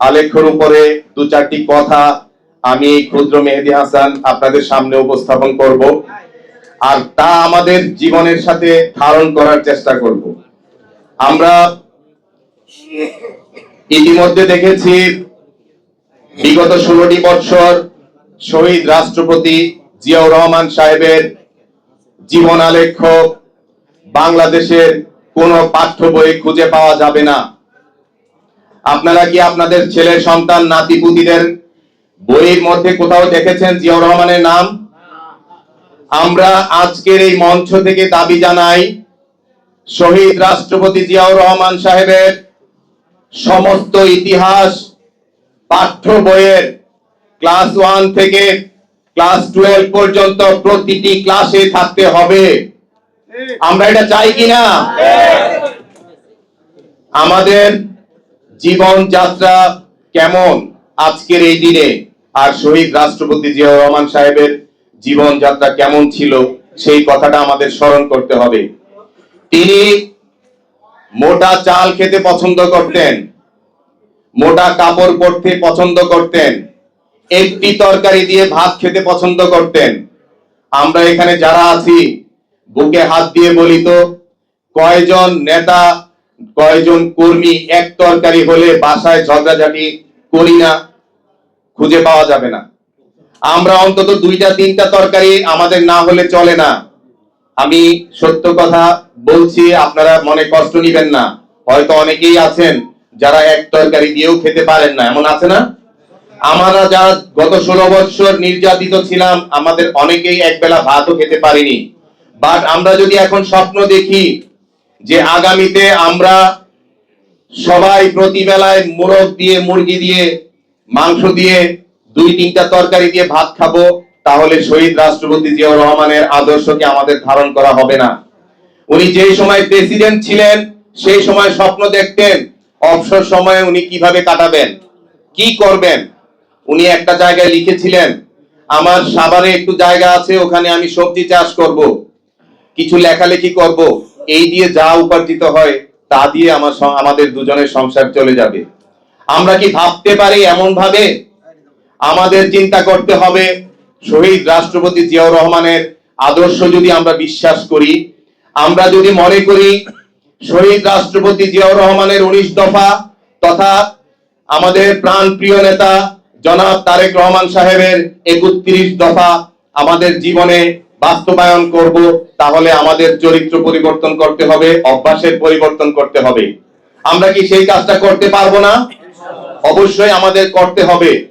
আলেখ্যর উপরে দু চারটি কথা আমি ক্ষুদ্র মেহেদি হাসান আপনাদের সামনে উপস্থাপন করব। আর তা আমাদের জীবনের সাথে ধারণ করার চেষ্টা করব। আমরা ইতিমধ্যে দেখেছি বিগত ষোলোটি বৎসর শহীদ রাষ্ট্রপতি জিয়াউর রহমান সাহেবের জীবন আলেখ্য বাংলাদেশের কোন পাঠ্য বই খুঁজে পাওয়া যাবে না। আপনারা কি আপনাদের ছেলে সন্তান নাতিপুতিদের বইয়ের মধ্যে কোথাও দেখেছেন জিয়াউর রহমানের নাম? আমরা আজকের এই মঞ্চ থেকে দাবি জানাই শহীদ রাষ্ট্রপতি জিয়াউর রহমান সাহেবের সমস্ত ইতিহাস পাঠ্য বইয়ের ক্লাস ওয়ান থেকে ক্লাস টুয়েলভ পর্যন্ত প্রতিটি ক্লাসে থাকতে হবে। আমরা এটা চাই কিনা? আমাদের জীবন যাত্রা কেমন আজকের এই দিনে? আর শহীদ রাষ্ট্রপতি জিয়াউর রহমান সাহেবের জীবন যাত্রা কেমন ছিল? সেই কথাটা আমাদের স্মরণ করতে হবে। তিনি মোটা চাল খেতে পছন্দ করতেন, মোটা কাপড় পরতে পছন্দ করতেন, একটি তরকারি দিয়ে ভাত খেতে পছন্দ করতেন। আমরা এখানে যারা আছি, বুকে হাত দিয়ে বলি তো, কয়জন নেতা কয়জন কর্মী এক তরকারি হলে বাসায় ঝগড়াঝাটি করি না, খুঁজে পাওয়া যাবে না। আমরা অন্তত দুইটা, তিনটা তরকারি আমাদের না হলে চলে না। আমি সত্য কথা বলছি, আপনারা মনে কষ্ট নিবেন না। হয়তো অনেকেই আছেন যারা এক তরকারি দিয়েও খেতে পারেন না। এমন আছে না? আমরা যারা গত ষোলো বছর নির্যাতিত ছিলাম, আমাদের অনেকেই একবেলা ভাতও খেতে পারিনি। বাট আমরা যদি এখন স্বপ্ন দেখি যে আগামীতে আমরা সবাই প্রতি বেলায় মোরগ দিয়ে, মুরগি দিয়ে, মাংস দিয়ে, দুই তিনটা তরকারি দিয়ে ভাত খাব, তাহলে শহীদ রাষ্ট্রপতি জিয়াউর রহমানের আদর্শকে আমাদের ধারণ করা হবে না। উনি যেই সময় প্রেসিডেন্ট ছিলেন, সেই সময় স্বপ্ন দেখতেন, অবসর সময়ে উনি কীভাবে কাটাবেন, কি করবেন। উনি একটা জায়গায় লিখেছিলেন, আমার সাভারে একটু জায়গা আছে, ওখানে আমি সবজি চাষ করব, কিছু লেখালেখি করব। এই দিয়ে যা উপার্জিত হয়, তা দিয়ে আমার আমাদের দুজনের সংসার চলে যাবে। আমরা কি ভাবতে পারি এমন ভাবে আমাদের চিন্তা করতে হবে, শহীদ রাষ্ট্রপতি জিয়াউর রহমানের আদর্শ যদি আমরা বিশ্বাস করি, আমরা যদি মনে করি শহীদ রাষ্ট্রপতি জিয়াউর রহমানের উনিশ দফা তথা আমাদের প্রাণ প্রিয় নেতা জনাব তারেক রহমান সাহেবের একত্রিশ দফা আমাদের জীবনে বাস্তবায়ন করব, তাহলে আমাদের চরিত্র পরিবর্তন করতে হবে, অভ্যাসের পরিবর্তন করতে হবে। আমরা কি সেই কাজটা করতে পারব না? অবশ্যই আমাদের করতে হবে।